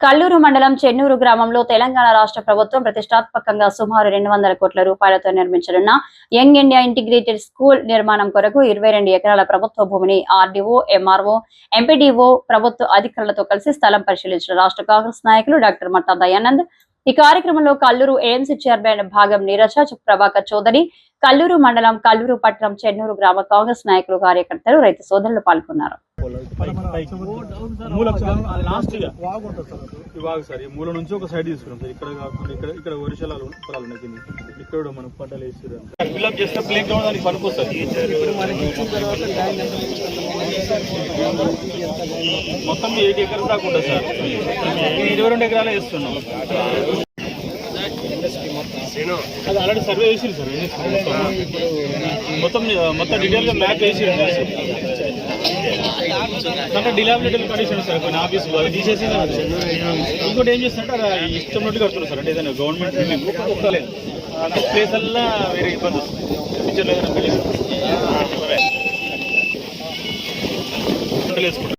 కల్లూరు మండలం చెన్నూరు గ్రామంలో తెలంగాణ రాష్ట్ర ప్రభుత్వం ప్రతిష్టాత్మకంగా సుమారు రెండు వందల కోట్ల రూపాయలతో నిర్మించనున్న యంగ్ ఇండియా ఇంటిగ్రేటెడ్ స్కూల్ నిర్మాణం కొరకు ఇరవై రెండు ఎకరాల ప్రభుత్వ భూమిని ఆర్డీఓ ఎంఆర్ఓ ఎంపీడీఓ ప్రభుత్వ అధికారులతో కలిసి స్థలం పరిశీలించిన రాష్ట్ర కాంగ్రెస్ నాయకులు డాక్టర్ మట్టా దయానంద్ ఈ కార్యక్రమంలో కల్లూరు ఏఎంసీ చైర్మన్ భాగం నీరజ ప్రభాకర్ చౌదరి కల్లూరు మండలం కల్లూరు పట్టణం చెన్నూరు గ్రామ కాంగ్రెస్ నాయకులు కార్యకర్తలు రైతు సోదరులు పాల్గొన్నారు. లాస్ట్ ఇక సార్ ఇవాగ సార్ ఈ మూల నుంచి ఒక సైడ్ తీసుకున్నాం సార్ ఇక్కడ కాకుండా ఇక్కడ ఇక్కడ వరిశల పొలాలు ఉన్నాయి కింద. ఇక్కడ కూడా మనం పంటలు వేసారు ఫిల్అప్ చేస్తే ప్లే గ్రౌండ్ దానికి పనికొస్తుంది మొత్తం ఎయిట్ ఎకరం దాకా ఉంటుంది సార్ ఇది ఇరవై రెండు ఎకరాలే వేస్తున్నాం అది ఆల్రెడీ సర్వే వేసింది సార్ మొత్తం మొత్తం డీటెయిల్గా మ్యాప్ వేసి అంటే డిలాబిలిటీ కండిషన్ సార్ కొన్ని ఆఫీసులో అవి తీసేసి ఇంకోటి ఏం చేస్తుంటే అది ఇష్టం ఉన్నట్టు కడుతున్నారు సార్ అంటే ఏదైనా గవర్నమెంట్ ఒక్కలేదు ప్లేస్ అల్లా వేరే ఇబ్బంది వస్తుంది ఫ్యూచర్లో ఏదైనా బిల్డింగ్ వేసుకుంటారు